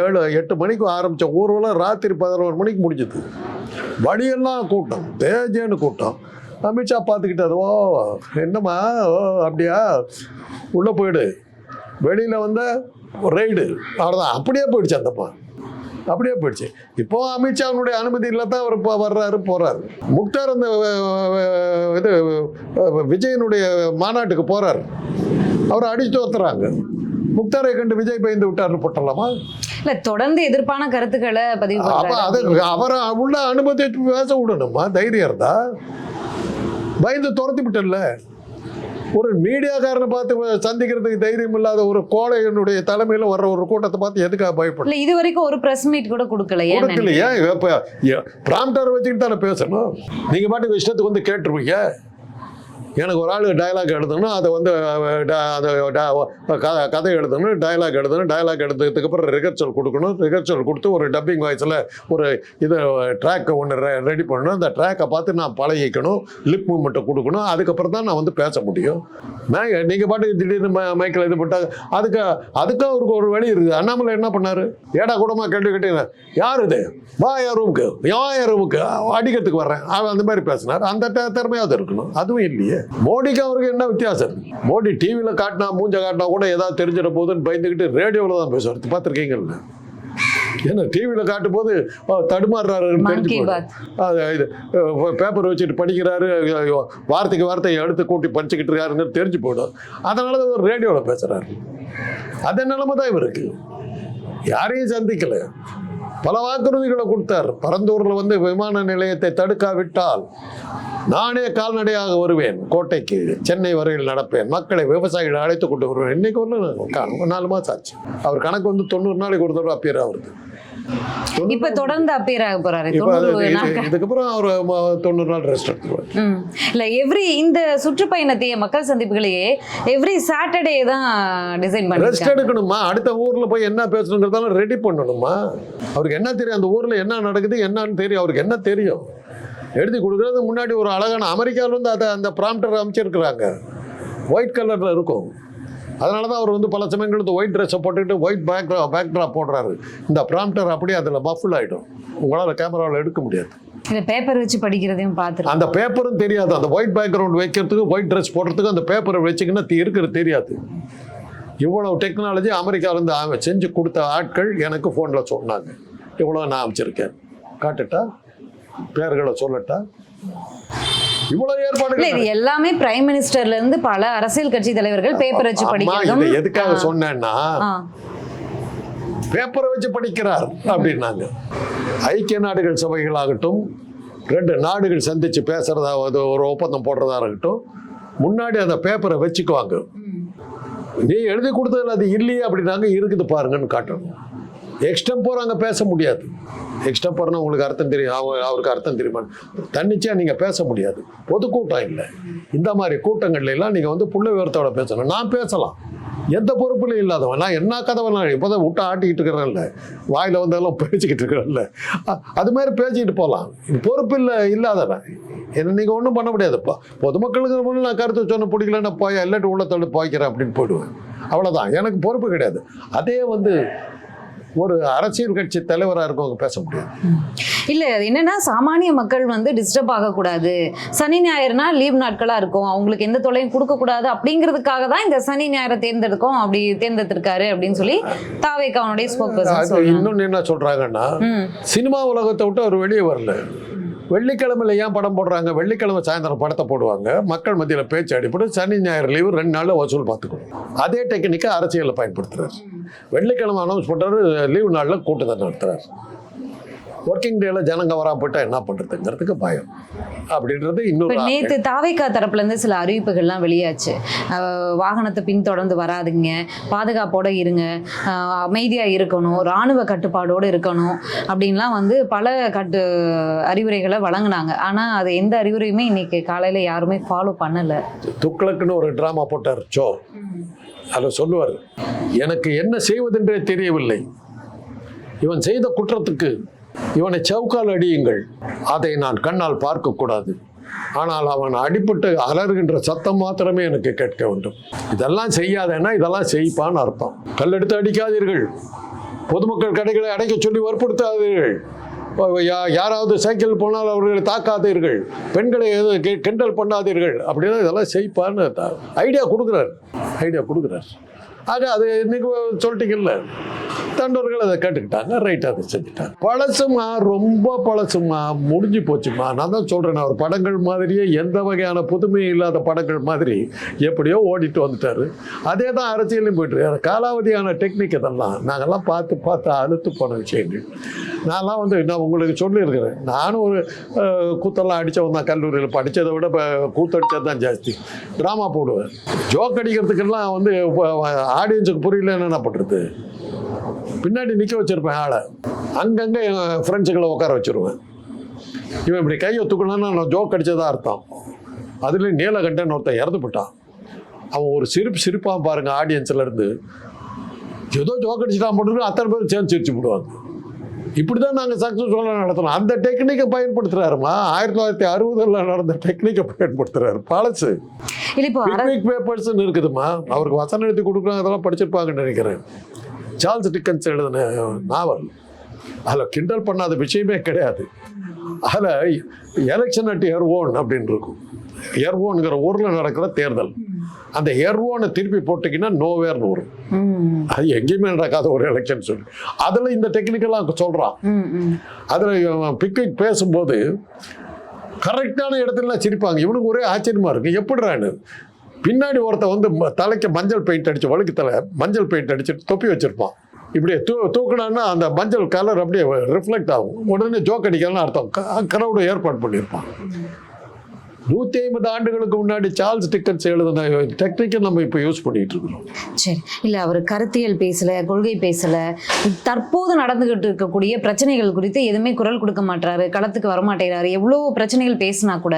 ஏழு எட்டு மணிக்கு ஆரம்பித்த ஊர்வலம் ராத்திரி பதினோரு மணிக்கு முடிஞ்சுது. வழியெல்லாம் கூட்டம் தேஜேன்னு கூட்டம். அமித்ஷா பார்த்துக்கிட்டாரு ஓ என்னம்மா? ஓ அப்படியா? உள்ளே போயிடு. வெளியில் வந்த ரைடு அவ்வளோதான் அப்படியே போயிடுச்சு அந்தப்பா அப்படியே போயிடுச்சு. இப்போ அமித்ஷாவுடைய அனுமதி இல்லை தான் அவர் இப்போ வர்றாரு போகிறாரு முக்தார் அந்த இது விஜயனுடைய மாநாட்டுக்கு போகிறாரு அவரை அடிச்சு தோத்துறாங்க முக்தாரை கண்டு விஜய் பயந்து விட்டார்னு போட்டலாமா? இல்ல தொடர்ந்து எதிர்ப்பான கருத்துக்களை பதிவு அவரை உள்ள அனுமதிச்சு பேச விடணுமா? தைரியம் இருந்தா? பயந்து துரத்தி விட்டல ஒரு மீடியாக்காரனை பார்த்து சந்திக்கிறதுக்கு தைரியம் இல்லாத ஒரு கோழையனுடைய தலைமையில வர்ற ஒரு கூட்டத்தை பார்த்து எதுக்காக பயப்படணும் இல்ல இது வரைக்கும் ஒரு பிரஸ் மீட் கூட கொடுக்கல ஏன் கொடுக்கலையா? இப்ப பிராம்டர் வச்சுக்கிட்டு தானே பேசணும்? நீங்க பாட்டுக்கு இஷ்டத்துக்கு வந்து கேட்டுருவீங்க. எனக்கு ஒரு ஆள் டயலாக் எடுத்தோம்னா அதை வந்து அஹ், அதை ட- க- கதை எழுதணும் டயலாக் எழுதணும் டயலாக் எடுத்ததுக்கு அப்புறம் ரிஹர்சல் கொடுக்கணும். ரிஹர்சல் கொடுத்து ஒரு டப்பிங் வாய்ஸில் ஒரு இது ட்ராக்கை ஒன்று ரெடி பண்ணணும். அந்த ட்ராக்கை பார்த்து நான் பழகிக்கணும். லிப் மூமெண்ட்டை கொடுக்கணும். அதுக்கப்புறம் தான் நான் வந்து பேச முடியும். நான் நீங்கள் பாட்டுக்கு திடீர்னு மைக்கில் இது பண்ணிட்டாங்க. அதுக்கு அதுக்கு அவருக்கு ஒரு வழி இருக்குது அண்ணாமலை என்ன பண்ணார்? ஏடா கூடமா கேட்டு கேட்டீங்க. யார் இது? வா என் ரூமுக்கு யா என் ரூமுக்கு அடிக்கிறதுக்கு வர்றேன். அவன் அந்த மாதிரி பேசினார். அந்த திறமையாவது இருக்கணும். அதுவும் இல்லையே. மோடிக்கு அவருக்கு என்ன வித்தியாசம்? மோடி டிவியில் காட்டினா மூஞ்ச காட்டினா கூட ஏதாவது தெரிஞ்சிட போகுதுன்னு பயந்துக்கிட்டு ரேடியோவில் தான் பேசுவார். பார்த்துருக்கீங்கல்ல? ஏன்னா டிவியில் காட்டும் போது தடுமாறுறாருன்னு மன் தெரிஞ்சு. அது இது பேப்பர் வச்சுட்டு படிக்கிறாரு வார்த்தைக்கு வார்த்தை எடுத்து கூட்டி படிச்சுக்கிட்டு இருக்காருன்னு தெரிஞ்சு போயிடும். அதனால தான் அவர் ரேடியோவில் பேசுகிறாரு அதே நிலைமை தான் இவருக்கு. யாரையும் சந்திக்கல. பல வாக்குறுதிகளை கொடுத்தார். பரந்தூரில் வந்து விமான நிலையத்தை தடுக்காவிட்டால் நானே கால்நடையாக வருவேன். கோட்டைக்கு சென்னை வரையில் நடப்பேன். மக்களை விவசாயிகளை அழைத்து கொண்டு வருவேன். இன்னைக்கு ஒன்று நாலு மாதம் ஆச்சு. அவர் கணக்கு வந்து தொண்ணூறு நாளைக்கு ஒரு தடவை அப்பியர் ஆகுது இப்ப தொடர்ந்து அப்பீர் ஆக போறாரு. தொண்ணூறு இதுக்கப்புறம் அவர் நாள் ரெஸ்ட் எடுத்துருவார். இல்ல எவ்ரி இந்த சுற்றுப்பயணத்தையே மக்கள் சந்திப்புகளையே எவ்ரி சாட்டர்டே தான் டிசைன் ரெஸ்ட் பண்ணிருக்காங்க எடுக்கணுமா? அடுத்த ஊர்ல போய் என்ன பேசணுங்கிறதெல்லாம் ரெடி பண்ணணுமா? அவருக்கு என்ன தெரியும்? அந்த ஊர்ல என்ன நடக்குது என்னன்னு தெரியும். அவருக்கு என்ன தெரியும்? எழுதி கொடுக்கறது முன்னாடி ஒரு அழகான அமெரிக்காவில் வந்து அதை அந்த ப்ராம்ப்டர் அமைச்சிருக்கிறாங்க. ஒயிட் கலரில் இருக்கும். அதனால தான் அவர் வந்து பல சமயங்களுக்கு ஒயிட் ட்ரெஸ்ஸை போட்டுக்கிட்டு ஒயிட் பேக் பேக்ட்ரா போடுறாரு. இந்த ப்ராம்ப்டர் அப்படியே அதில் மஃபுல் ஆகிடும் உங்களால் கேமராவில் எடுக்க முடியாது. இந்த பேப்பர் வச்சு படிக்கிறதையும் பார்த்துருக்கோம். அந்த பேப்பரும் தெரியாது. அந்த ஒயிட் பேக்ரவுண்ட் வைக்கிறதுக்கு ஒயிட் ட்ரெஸ் போடுறதுக்கு அந்த பேப்பரை வச்சுக்கின்னா இருக்கிறது தெரியாது. இவ்வளவு டெக்னாலஜி அமெரிக்காவிலேருந்து அவ- செஞ்சு கொடுத்த ஆட்கள் எனக்கு ஃபோனில் சொன்னாங்க. இவ்வளோ நான் அமைச்சிருக்கேன். காட்டுட்டா? பேர்களை சொல்லட்டா? இவ்வளோ இல்ல ஏற்பாடுகள் இது எல்லாமே பிரைம் மினிஸ்டர்ல இருந்து பல அரசியல் கட்சி தலைவர்கள் பேப்பர் வச்சு படிக்கிறதும் எதுக்காக சொன்னேன்னா. பேப்பரை வச்சு படிக்கிறார் அப்படின்னாங்க. ஐக்கிய நாடுகள் சபைகளாகட்டும் ரெண்டு நாடுகள் சந்திச்சு பேசுறதாவது ஒரு ஒப்பந்தம் போடுறதா இருக்கட்டும் முன்னாடி அந்த பேப்பரை வச்சுக்குவாங்க. நீ எழுதி கொடுத்ததுல அது இல்லையே அப்படின்னாங்க இருக்குது பாருங்கன்னு காட்டணும் எக்ஸ்டம்போர் அங்கே பேச முடியாது. எக்ஸ்டம்போர்னா உங்களுக்கு அர்த்தம் தெரியும். அவருக்கு அர்த்தம் தெரியுமா? தன்னிச்சையாக நீங்கள் பேச முடியாது. பொதுக்கூட்டம் இல்லை. இந்த மாதிரி கூட்டங்கள்ல எல்லாம் நீங்கள் வந்து புள்ள விவரத்தோட பேசணும். நான் பேசலாம். எந்த பொறுப்புலையும் இல்லாதவன். நான் என்ன கதவை நான் இப்போதான் விட்டு ஆட்டிக்கிட்டு இருக்கிறேன்ல. வாயில் வந்ததெல்லாம் பேசிக்கிட்டு இருக்கிறேன்ல. அ- அது மாதிரி பேசிக்கிட்டு போகலாம் பொறுப்பு இல்லை இல்லாதவன். என்ன நீங்கள் ஒன்றும் பண்ண முடியாதுப்பா. பொதுமக்களுக்கு முன்னாடி நான் கருத்து சொன்ன பிடிக்கலன்னா போய் இல்லாட்டி உள்ளத்தோடு போய்க்கிறேன் அப்படின்னு போயிடுவேன். அவ்வளோதான் எனக்கு பொறுப்பு கிடையாது. அதே வந்து ஒரு அரசியல் கட்சி தலைவராக இருக்கவங்க பேச முடியாது. இல்ல அது என்னன்னா சாமானிய மக்கள் வந்து டிஸ்டர்ப் ஆகக்கூடாது. சனி ஞாயிறுனா லீவ் நாட்களா இருக்கும். அவங்களுக்கு எந்த தொல்லையும் கொடுக்க கூடாது அப்படிங்கிறதுக்காக தான் இந்த சனி ஞாயிறை தேர்ந்தெடுக்கும். அப்படி தேர்ந்தெடுத்திருக்காரு அப்படின்னு சொல்லி தாவேக் அவனுடைய ஸ்போக் இன்னொன்று என்ன சொல்கிறாங்கன்னா. சினிமா உலகத்தை விட்டு அவர் வெளியே வரல. வெள்ளிக்கிழமையில ஏன் படம் போடுறாங்க? வெள்ளிக்கிழமை சாயந்தரம் படத்தை போடுவாங்க. மக்கள் மத்தியில் பேச்சு அடிப்படை சனி ஞாயிறு லீவு ரெண்டு நாளில் வசூல் பார்த்துக்கணும். அதே டெக்னிக்கை அரசியலில் பயன்படுத்துறாரு. வெள்ளிக்கிழமை அனௌன்ஸ் பண்ணுறாரு லீவு நாளில் கூட்டத்தை நடத்துறாரு. ஒர்க்கிங் டேல ஜனங்க வராம போயிட்டா என்ன பண்ணுறதுங்கிறதுக்கு பயம். அப்படின்றது இன்னொரு நேத்து தாவேக்கா தரப்புல இருந்து சில அறிவிப்புகள்லாம் வெளியாச்சு. வாகனத்தை பின்தொடர்ந்து வராதுங்க. பாதுகாப்போட இருங்க. அமைதியா இருக்கணும். ராணுவ கட்டுப்பாடோட இருக்கணும். அப்படின்லாம் வந்து பல கட்டு அறிவுரைகளை வழங்குனாங்க. ஆனா அது எந்த அறிவுரையுமே இன்னைக்கு காலையில யாருமே ஃபாலோ பண்ணல. துக்ளக்குன்னு ஒரு ட்ராமா போட்டார் சோ அதில் சொல்லுவார். எனக்கு என்ன செய்வதென்றே தெரியவில்லை. இவன் செய்த குற்றத்துக்கு இவனை சவுக்கால் அடியுங்கள். அதை நான் கண்ணால் பார்க்கக்கூடாது ஆனால் அவன் அடிபட்டு அலறுகின்ற சத்தம் மாத்திரமே எனக்கு கேட்க வேண்டும். இதெல்லாம் செய்யாதேன்னா இதெல்லாம் செய்ப்பான்னு அர்த்தம். கல்லெடுத்து அடிக்காதீர்கள். பொதுமக்கள் கடைகளை அடைக்க சொல்லி வற்புறுத்தாதீர்கள். யாராவது சைக்கிள் போனால் அவர்களை தாக்காதீர்கள். பெண்களை எதுவும் கெ- கிண்டல் பண்ணாதீர்கள். அப்படின்னா இதெல்லாம் செய்ப்பான்னு ஐடியா கொடுக்குறாரு. ஐடியா கொடுக்குறாரு. அது அது இன்னைக்கு சொல்லிட்டீங்கல்ல? தண்டவர்கள் அதை கேட்டுக்கிட்டாங்க ரைட் அதை செஞ்சுட்டாங்க. பழசுமா ரொம்ப பழசுமா முடிஞ்சு போச்சுமா? நான் தான் சொல்கிறேன் அவர் படங்கள் மாதிரியே எந்த வகையான புதுமையும் இல்லாத படங்கள் மாதிரி எப்படியோ ஓடிட்டு வந்துட்டார். அதே தான் அரசியலையும் போயிட்டு காலாவதியான டெக்னிக் இதெல்லாம் நாங்கள்லாம் பார்த்து பார்த்து அழுத்து போன விஷயங்கள். நான்லாம் வந்து நான் உங்களுக்கு சொல்லியிருக்கிறேன். நானும் ஒரு கூத்தெல்லாம் அடித்தவன் தான் கல்லூரியில் படித்ததை விட இப்போ கூத்தடிச்சது தான் ஜாஸ்தி. ட்ராமா போடுவேன். ஜோக் அடிக்கிறதுக்கெல்லாம் வந்து ஆடியன்ஸுக்கு புரியல என்ன பண்ணுறது பின்னாடி நிற்க வச்சிருப்பேன் ஆளை. அங்கங்கே என் ஃப்ரெண்ட்ஸுகளை உட்கார வச்சுருவேன். இவன் இப்படி கையை தூக்கணும்னா நான் ஜோக் அடித்ததாக அர்த்தம். அதுலேயும் நீலகண்டன் ஒருத்தன் இறந்து போட்டான். அவன் ஒரு சிரிப்பு சிரிப்பான் பாருங்கள் ஆடியன்ஸ்லேருந்து ஏதோ ஜோக் அடிச்சுட்டான் போட்டு அத்தனை பேரும் சேர்ந்து சிரிச்சு விடுவாங்க இப்படி தான் நாங்கள் சக்ஸஸ்ஃபுல்லாக நடத்துறோம் அந்த டெக்னிக்கை பயன்படுத்துறாருமா? ஆயிரத்தி தொள்ளாயிரத்தி அறுபதுல நடந்த டெக்னிக்கை பயன்படுத்துறாரு. பழசு பிக்னிக் பேப்பர்ஸ்னு இருக்குதுமா அவருக்கு வசனம் எழுதி கொடுக்குறாங்க அதெல்லாம் படிச்சிருப்பாங்கன்னு நினைக்கிறேன். சார்ல்ஸ் டிக்கன்ஸ் எழுதின நாவல். அதில் கிண்டல் பண்ணாத விஷயமே கிடையாது. அதில் எலெக்ஷன் அட் எர்வோன் அப்படின்னு இருக்கும். எர்வோனுங்கிற ஊரில் நடக்கிற தேர்தல். அந்த எர்வோனை திருப்பி போட்டிங்கன்னா நோவேர்னு வரும் அது எங்கேயுமே நடக்காத ஒரு எலெக்ஷன் சொல்லி. அதில் இந்த டெக்னிக்கெல்லாம் சொல்கிறான். அதில் பிக்னிக் பேசும்போது கரெக்டான இடத்துல சிரிப்பாங்க. இவனுக்கு ஒரே ஆச்சரியமா இருக்கு. எப்படிறான்னு பின்னாடி ஒருத்தன் வந்து தலைக்கு மஞ்சள் பெயிண்ட் அடிச்சு வழுக்கு தலை மஞ்சள் பெயிண்ட் அடிச்சு தொப்பி வச்சிருப்பான். இப்படி தூ தூக்குனான்னா அந்த மஞ்சள் கலர் அப்படியே ரிஃப்ளெக்ட் ஆகும். உடனே ஜோக் அடிக்கலாம்னு அர்த்தம். க்ரௌடு ஏற்பாடு பண்ணியிருப்பான். நூற்றி ஐம்பது ஆண்டுகளுக்கு முன்னாடி சார்ல்ஸ் டிக்கன்ஸ் எழுதின டெக்னிக்கை நம்ம இப்போ யூஸ் பண்ணிட்டு இருக்கிறோம். சரி. இல்ல அவர் கருத்தியல் பேசல கொள்கை பேசல தற்போது நடந்துகிட்டு இருக்கக்கூடிய பிரச்சனைகள் குறித்து எதுவுமே குரல் கொடுக்க மாட்டாரு களத்துக்கு வரமாட்டேங்கிறாரு எவ்வளவு பிரச்சனைகள் பேசினா கூட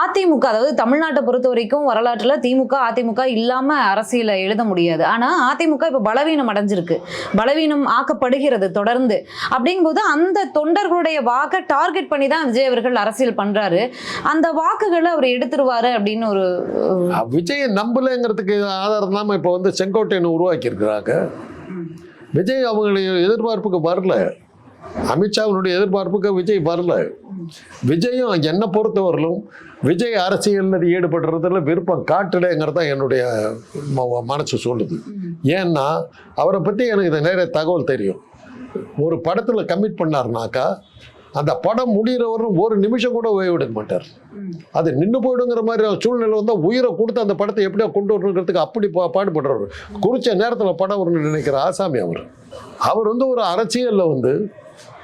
அதிமுக அதாவது தமிழ்நாட்டை பொறுத்த வரைக்கும் வரலாற்றுல திமுக அதிமுக இல்லாம அரசியல எழுத முடியாது. ஆனா அதிமுக இப்ப பலவீனம் அடைஞ்சிருக்கு. பலவீனம் ஆக்கப்படுகிறது தொடர்ந்து. அப்படிங்கும்போது அந்த தொண்டர்களுடைய வாக்கை டார்கெட் பண்ணி தான் விஜய் அவர்கள் அரசியல் பண்றாரு. அந்த வாக்கு வாக்குகளை அவர் எடுத்துருவாரு அப்படின்னு ஒரு விஜயை நம்பலைங்கிறதுக்கு ஆதாரம் தான் இப்போ வந்து செங்கோட்டையனை உருவாக்கி இருக்கிறாங்க விஜய் அவங்களுடைய எதிர்பார்ப்புக்கு வரல. அமித்ஷாவினுடைய எதிர்பார்ப்புக்கு விஜய் வரல. விஜயும் என்னை பொறுத்தவரையிலும் விஜய் அரசியலில் ஈடுபடுறதுல விருப்பம் காட்டலைங்கிறது தான் என்னுடைய ம- மனசு சொல்லுது. ஏன்னா அவரை பற்றி எனக்கு இது நிறைய தகவல் தெரியும். ஒரு படத்தில் கமிட் பண்ணார்னாக்கா அந்த படம் முடிகிறவரும் ஒரு நிமிஷம் கூட ஓய்வெடுக்க மாட்டார். அது நின்று போயிடுங்கிற மாதிரி ஒரு சூழ்நிலை வந்தால் உயிரை கொடுத்து அந்த படத்தை எப்படியோ கொண்டு வரணுங்கிறதுக்கு அப்படி பா பாடுபடுறவர் குறித்த நேரத்தில் படம் வரணும்னு நினைக்கிற ஆசாமி அவர். அவர் வந்து ஒரு அரசியலில் வந்து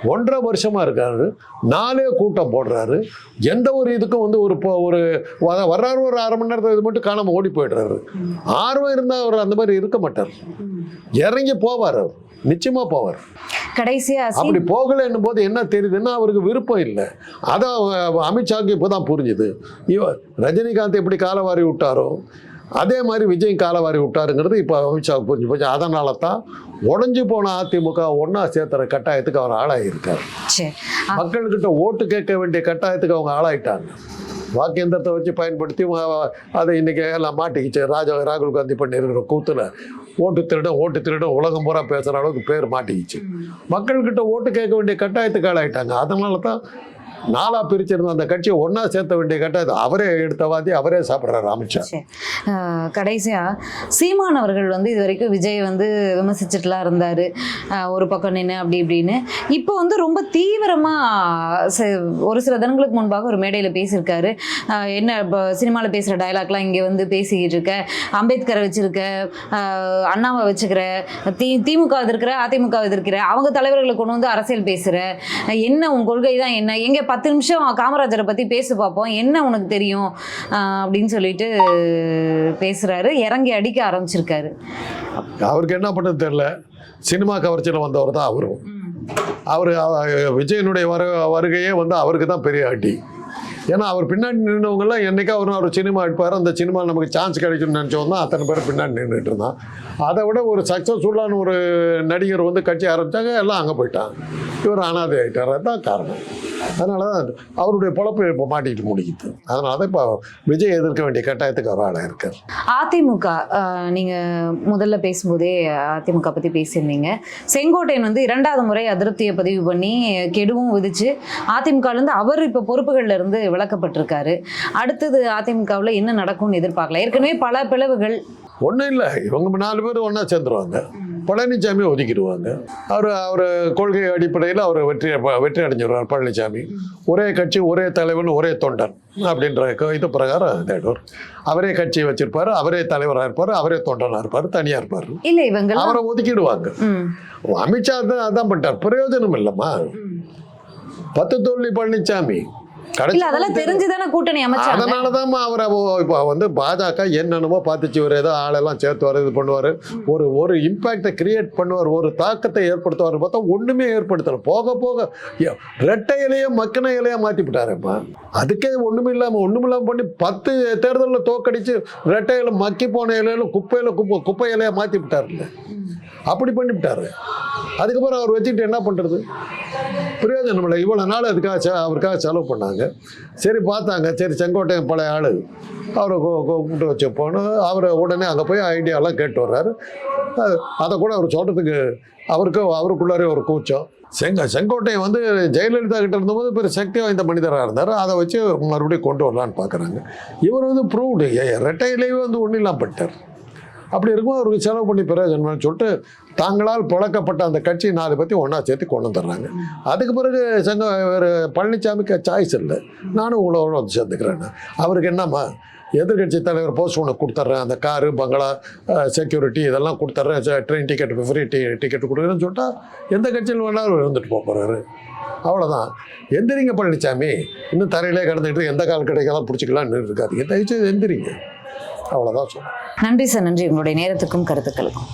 ஒன்றரை வருஷமாக இருக்காரு. நாலே கூட்டம் போடுறாரு. எந்த ஒரு இதுக்கும் வந்து ஒரு இப்போ ஒரு வ- வர்றாரு ஒரு அரை மணி நேரத்தில் இது மட்டும் காணாமல் ஓடி போயிடுறாரு. ஆர்வம் இருந்தால் அவர் அந்த மாதிரி இருக்க மாட்டார். இறங்கி போவார் அவர். நிச்சயமாக போவார் கடைசியா அப்படி போகலைன்னும் போது என்ன தெரியுதுன்னா அவருக்கு விருப்பம் இல்லை. அதான் அவ- அமித்ஷாக்கு இப்போ தான் புரிஞ்சுது. இவ ரஜினிகாந்த் எப்படி காலவாரி விட்டாரோ அதே மாதிரி விஜய் காலவாரி விட்டாருங்கிறது இப்போ அமித்ஷாவுக்கு புரிஞ்சு போச்சு. அதனால தான் உடஞ்சி போன அதிமுக ஒன்றா சேர்த்துற கட்டாயத்துக்கு அவர் ஆளாகியிருக்கார் மக்கள்கிட்ட ஓட்டு கேட்க வேண்டிய கட்டாயத்துக்கு அவங்க ஆளாயிட்டாங்க. வாக்கேந்திரத்தை வச்சு பயன்படுத்தி அதை இன்னைக்கு எல்லாம் மாட்டிக்கிச்சு. ராஜா ராகுல் காந்தி பண்ணியிருக்கிற கூத்துல. ஓட்டு திருட ஓட்டு திருட உலகம் பூரா பேசுகிற அளவுக்கு பேர் மாட்டிக்கிச்சு. மக்கள்கிட்ட ஓட்டு கேட்க வேண்டிய கட்டாயத்துக்கு ஆளாயிட்டாங்க. அதனால தான் நாலா பிரிச்சிருந்த அந்த கட்சியை ஒன்றா சேர்த்த வேண்டிய கட்டாயத்தை அவரே எடுத்த வாதி அவரே சாப்பிட்றாரு அமித்ஷா. கடைசியாக சீமான் அவர்கள் வந்து இது வரைக்கும் விஜய் வந்து விமர்சிச்சுட்டுலாம் இருந்தார். ஒரு பக்கம் நின்று அப்படி இப்படின்னு. இப்போ வந்து ரொம்ப தீவிரமாக ச- ஒரு சில தினங்களுக்கு முன்பாக ஒரு மேடையில் பேசியிருக்காரு. என்ன இப்போ சினிமாவில் பேசுகிற டயலாக்லாம் இங்கே வந்து பேசிக்கிட்டு இருக்க அம்பேத்கரை வச்சுருக்க அண்ணாவை வச்சுக்கிற தி திமுக எதிர்க்கிற அதிமுக எதிர்க்கிற அவங்க தலைவர்களை கொண்டு வந்து அரசியல் பேசுகிற என்ன உன் கொள்கை தான் என்ன எங்கே பத்து நிமிஷம் காமராஜரை பற்றி பேசி பார்ப்போம் என்ன உனக்கு தெரியும்? அப்படின்னு சொல்லிட்டு பேசுகிறாரு இறங்கி அடிக்க ஆரம்பிச்சிருக்காரு. அவருக்கு என்ன பண்ணது தெரியல. சினிமா கவர்ச்சியில் வந்தவர் தான் அவரும். அவர் விஜயனுடைய வரு வருகையே வந்து அவருக்கு தான் பெரிய அடி. ஏன்னா அவர் பின்னாடி நின்றவங்கெல்லாம் என்னைக்கா ஒரு ஒரு சினிமா எடுப்பார். அந்த சினிமா நமக்கு சான்ஸ் கிடைக்கும்னு நினச்சோம் தான் அத்தனை பேர் பின்னாடி நின்றுட்டு இருந்தான். அதை விட ஒரு சக்ஸஸ்ஃபுல்லான ஒரு நடிகர் வந்து கட்சி ஆரம்பித்தாங்க எல்லாம் அங்கே போயிட்டான் இவர் அனாதை ஆகிட்டார் அதுதான் காரணம். அதனால தான் அவருடைய பொழப்பு இப்போ மாட்டிட்டு முடிக்குது அதனால தான் இப்போ விஜய் எதிர்க்க வேண்டிய கட்டாயத்துக்கு அவர் ஆளாக இருக்கார். அதிமுக ஆஹ், நீங்க முதல்ல பேசும்போதே அதிமுக பத்தி பேசியிருந்தீங்க. செங்கோட்டையன் வந்து இரண்டாவது முறை அதிருப்தியை பதிவு பண்ணி கெடுவும் விதிச்சு அதிமுகல இருந்து அவர் இப்ப பொறுப்புகள்ல இருந்து விலக்கப்பட்டிருக்காரு. அடுத்தது அதிமுகவில் என்ன நடக்கும்னு எதிர்பார்க்கலாம் ஏற்கனவே பல பிளவுகள் ஒன்றும் இல்லை. இவங்க நாலு பேர் ஒன்றா சேர்ந்துருவாங்க. பழனிசாமி ஒதுக்கிடுவாங்க. அவர் அவர் கொள்கை அடிப்படையில் அவர் வெற்றி வெற்றி அடைஞ்சிடுவார் பழனிசாமி ஒரே கட்சி ஒரே தலைவன் ஒரே தொண்டன் அப்படின்ற இது பிரகாரம் இதாயிடுவார் அவரே கட்சி வச்சிருப்பாரு அவரே தலைவராக இருப்பார் அவரே தொண்டனாக இருப்பார் தனியாக இருப்பார். இல்ல இவங்க அவரை ஒதுக்கிடுவாங்க. அமித்ஷா தான் அதான் பண்ணிட்டார். பிரயோஜனம் இல்லைம்மா. பத்து தோல்வி பழனிசாமி இல்ல அதெல்லாம் தெரிஞ்சுதானே கூட்டணி அமைச்சாங்க? அதனாலதான் அவரை இப்போ வந்து பாஜக என்னென்னமோ பார்த்துச்சு. ஒரு ஏதோ ஆளெல்லாம் சேர்த்துவார் இது பண்ணுவார். ஒரு ஒரு இம்பேக்டை கிரியேட் பண்ணுவார் ஒரு தாக்கத்தை ஏற்படுத்துவார் பார்த்தா ஒன்றுமே ஏற்படுத்தலை. போக போக ரெட்டை இலையே மக்கன இலையா மாற்றி விட்டாருப்பா. அதுக்கே ஒன்றுமே இல்லாமல் ஒன்றும் இல்லாமல் பண்ணி பத்து தேர்தலில் தோக்கடிச்சு ரெட்டை இலை மக்கி போன இலையில குப்பையில் குப்பை குப்பை இலையா மாற்றி விட்டாருல்ல. அப்படி பண்ணிவிட்டாரு அதுக்கப்புறம் அவர் வச்சுக்கிட்டு என்ன பண்ணுறது பிரயோஜனம் இல்லை. இவ்வளோ நாள் அதுக்காக அவருக்காக செலவு பண்ணாங்க. சரி பார்த்தாங்க. சரி செங்கோட்டையன் பழைய ஆள். அவரை கூப்பிட்டு வச்சு போனோம் அவரை உடனே அங்கே போய் ஐடியாலாம் கேட்டு வர்றாரு. அதை கூட அவர் சொல்கிறதுக்கு அவருக்கு அவருக்குள்ளாரே ஒரு கூச்சம். செங்க செங்கோட்டையன் வந்து ஜெயலலிதா கிட்ட இருந்தபோது பெரிய சக்தி வாய்ந்த மனிதராக இருந்தார். அதை வச்சு மறுபடியும் கொண்டு வரலான்னு பார்க்குறாங்க இவர் வந்து ப்ரூவ்டு ரெட்டையிலேயே வந்து ஒன்றும் இல்லாம பட்டார் அப்படி இருக்கும் அவருக்கு செலவு பண்ணி பிரயோஜனம்னு சொல்லிட்டு தாங்களால் புழக்கப்பட்ட அந்த கட்சி நாலு பற்றி ஒன்றா சேர்த்து கொண்டு வந்துடுறாங்க. அதுக்கு பிறகு சங்க ஒரு பழனிசாமிக்கு சாய்ஸ் இல்லை. நானும் உங்களோட வந்து சேர்ந்துக்கிறேன் அவருக்கு என்னம்மா? எதிர்கட்சி தலைவர் போஸ்ட் ஒன்று கொடுத்துட்றேன். அந்த காரு பங்களா செக்யூரிட்டி இதெல்லாம் கொடுத்துட்றேன். ட்ரெயின் டிக்கெட் ஃப்ரீ டி டிக்கெட் கொடுக்குறேன்னு சொல்லிட்டா எந்த கட்சியில் வேணாலும் இருந்துட்டு போக போகிறாரு அவ்வளோதான் எந்திரிங்க பழனிசாமி இன்னும் தரையிலே கிடந்துக்கிட்டு எந்த கால் கிடைக்கலாம் பிடிச்சிக்கலாம்னு இருக்காது தயவுசெய்து எந்திரிங்க. அவ்வளோதான் சொல்லுவோம் நன்றி சார் நன்றி. உங்களுடைய நேரத்துக்கும் கருத்துக்களுக்கும்.